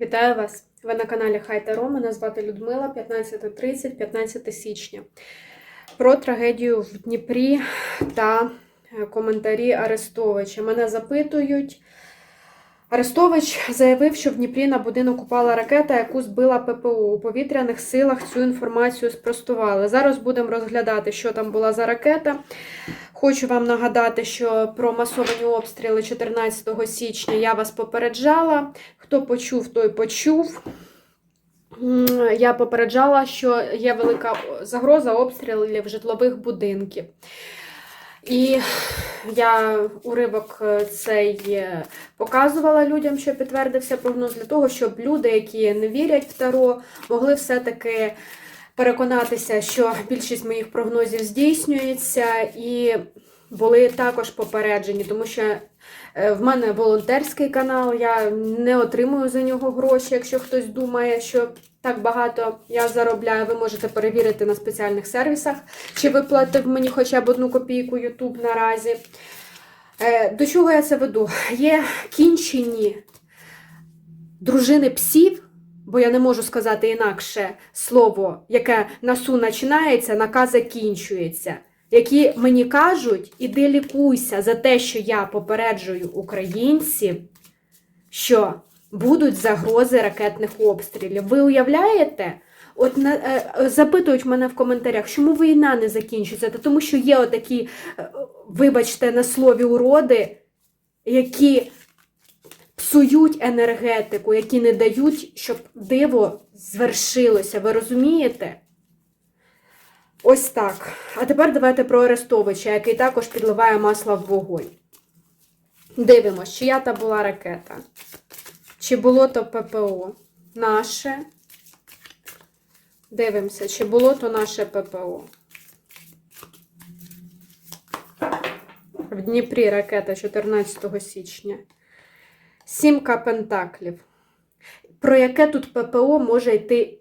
Вітаю вас! Ви на каналі Хай Таро. Мене звати Людмила, 15.30, 15 січня. Про трагедію в Дніпрі та е, коментарі Арестовича. Мене запитують. Арестович заявив, що в Дніпрі на будинок упала ракета, яку збила ППО. У повітряних силах цю інформацію спростували. Зараз будемо розглядати, що там була за ракета. Хочу вам нагадати, що про масовані обстріли 14 січня я вас попереджала. Хто почув, той почув. Я попереджала, що є велика загроза обстрілів житлових будинків. І я уривок цей показувала людям, що підтвердився прогноз, для того, щоб люди, які не вірять в Таро, могли все-таки переконатися, що більшість моїх прогнозів здійснюється, і були також попереджені, тому що е, в мене волонтерський канал, я не отримую за нього гроші. Якщо хтось думає, що так багато я заробляю, ви можете перевірити на спеціальних сервісах, чи виплатив мені хоча б одну копійку YouTube наразі. Е, До чого я це веду? Є кінчені дружини псів, бо я не можу сказати інакше слово, яке насу починається, нака закінчується. Які мені кажуть, іди лікуйся за те, що я попереджую українців, що будуть загрози ракетних обстрілів. Ви уявляєте? От на, е, запитують мене в коментарях, чому війна не закінчиться? Та тому що є отакі, е, вибачте, на слові уроди, які псують енергетику, які не дають, щоб диво звершилося. Ви розумієте? Ось так. А тепер давайте про Арестовича, який також підливає масло в вогонь. Дивимось, чия та була ракета. Чи було то ППО наше? Дивимося, чи було то наше ППО. В Дніпрі ракета 14 січня. Сімка пентаклів. Про яке тут ППО може йти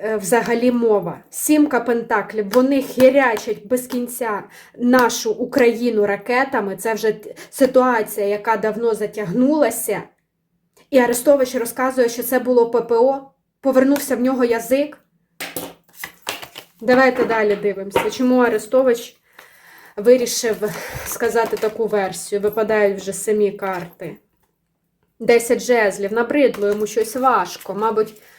е, взагалі мова? Сімка пентаклів. Вони хірячать без кінця нашу Україну ракетами. Це вже ситуація, яка давно затягнулася. І Арестович розказує, що це було ППО. Повернувся в нього язик. Давайте далі дивимося. Чому Арестович вирішив сказати таку версію? Випадають вже самі карти. 10 жезлів, набридло йому щось важко. Мабуть,